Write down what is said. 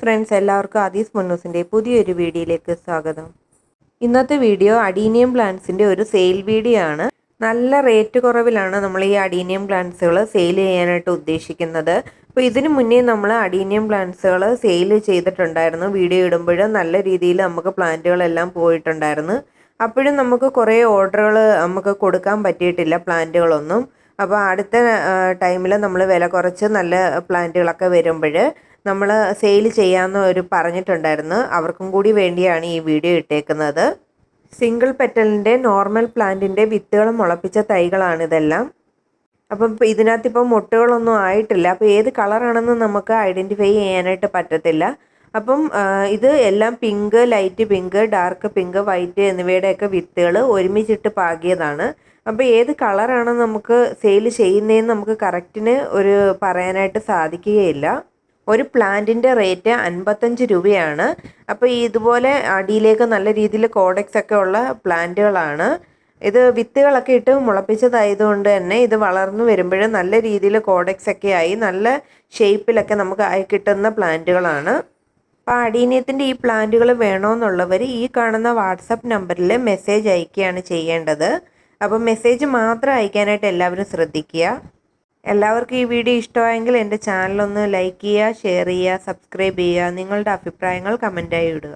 Friends എല്ലാവർക്കും ആദീസ് മുന്നൂസിന്റെ പുതിയൊരു വീഡിയോയിലേക്ക് സ്വാഗതം. ഇന്നത്തെ വീഡിയോ അഡീനിയം പ്ലാന്റ്സിന്റെ ഒരു സെയിൽ വീഡിയോ ആണ്. നല്ല റേറ്റ് കുറവിലാണ് നമ്മൾ ഈ അഡീനിയം പ്ലാന്റ്സുകൾ സെയിൽ ചെയ്യാനായിട്ട് ഉദ്ദേശിക്കുന്നത്. അപ്പോൾ ഇതിനു മുന്നേ നമ്മൾ അഡീനിയം പ്ലാന്റ്സുകൾ സെയിൽ ചെയ്തിട്ടുണ്ടായിരുന്നു. വീഡിയോ ഇടുമ്പോൾ നല്ല രീതിയിൽ നമുക്ക് പ്ലാന്റുകളെല്ലാം പോയിട്ടുണ്ടായിരുന്നു. അപ്പോഴും നമുക്ക് കുറേ ഓർഡറുകൾ നമുക്ക് കൊടുക്കാൻ പറ്റിയിട്ടില്ല പ്ലാന്റുകളൊന്നും. അപ്പോൾ അടുത്ത ടൈമിൽ നമ്മൾ വില കുറച്ച് നല്ല പ്ലാന്റുകളൊക്കെ വരുമ്പോൾ നമ്മൾ സെയിൽ ചെയ്യാമെന്ന് ഒരു പറഞ്ഞിട്ടുണ്ടായിരുന്നു. അവർക്കും കൂടി വേണ്ടിയാണ് ഈ വീഡിയോ ഇട്ടേക്കുന്നത്. സിംഗിൾ പെറ്റലിന്റെ നോർമൽ പ്ലാന്റിന്റെ വിത്തുകൾ മുളപ്പിച്ച തൈകളാണിതെല്ലാം അപ്പം ഇതിനകത്ത് ഇപ്പം മുട്ടുകളൊന്നും ആയിട്ടില്ല. അപ്പോൾ ഏത് കളറാണെന്ന് നമുക്ക് ഐഡന്റിഫൈ ചെയ്യാനായിട്ട് പറ്റത്തില്ല. അപ്പം ഇത് എല്ലാം pink light pink dark pink white എന്നിവയുടെയൊക്കെ വിത്തുകൾ ഒരുമിച്ചിട്ട് പാകിയതാണ്. അപ്പോൾ ഏത് കളറാണ് നമുക്ക് സെയിൽ ചെയ്യുന്നതെന്ന് നമുക്ക് കറക്റ്റിന് ഒരു പറയാനായിട്ട് സാധിക്കുകയില്ല. ഒരു പ്ലാന്റിന്റെ റേറ്റ് അൻപത്തഞ്ച് രൂപയാണ്. അപ്പോൾ ഇതുപോലെ അടിയിലേക്ക് നല്ല രീതിയിൽ കോഡക്സ് ഒക്കെ ഉള്ള പ്ലാന്റുകളാണ്. ഇത് വിത്തുകളൊക്കെ ഇട്ട് മുളപ്പിച്ചതായതുകൊണ്ട് തന്നെ ഇത് വളർന്നു വരുമ്പോൾ നല്ല രീതിയിൽ കോഡക്സ് ഒക്കെ ആയി നല്ല ഷേപ്പിലൊക്കെ നമുക്ക് ആയി കിട്ടുന്ന പ്ലാന്റുകളാണ്. അപ്പോൾ അടീനിയത്തിന്റെ ഈ പ്ലാന്റുകൾ വേണമെന്നുള്ളവർ ഈ കാണുന്ന വാട്സപ്പ് നമ്പറിൽ മെസ്സേജ് അയക്കുകയാണ് ചെയ്യേണ്ടത്. അപ്പോൾ മെസ്സേജ് മാത്രം അയക്കാനായിട്ട് എല്ലാവരും ശ്രദ്ധിക്കുക. എല്ലാവർക്കും ഈ വീഡിയോ ഇഷ്ടമായെങ്കിൽ എന്റെ ചാനലൊന്ന് ലൈക്ക് ചെയ്യുക ഷെയർ ചെയ്യുക സബ്സ്ക്രൈബ് ചെയ്യുക നിങ്ങളുടെ അഭിപ്രായങ്ങൾ കമന്റായി ഇടുക.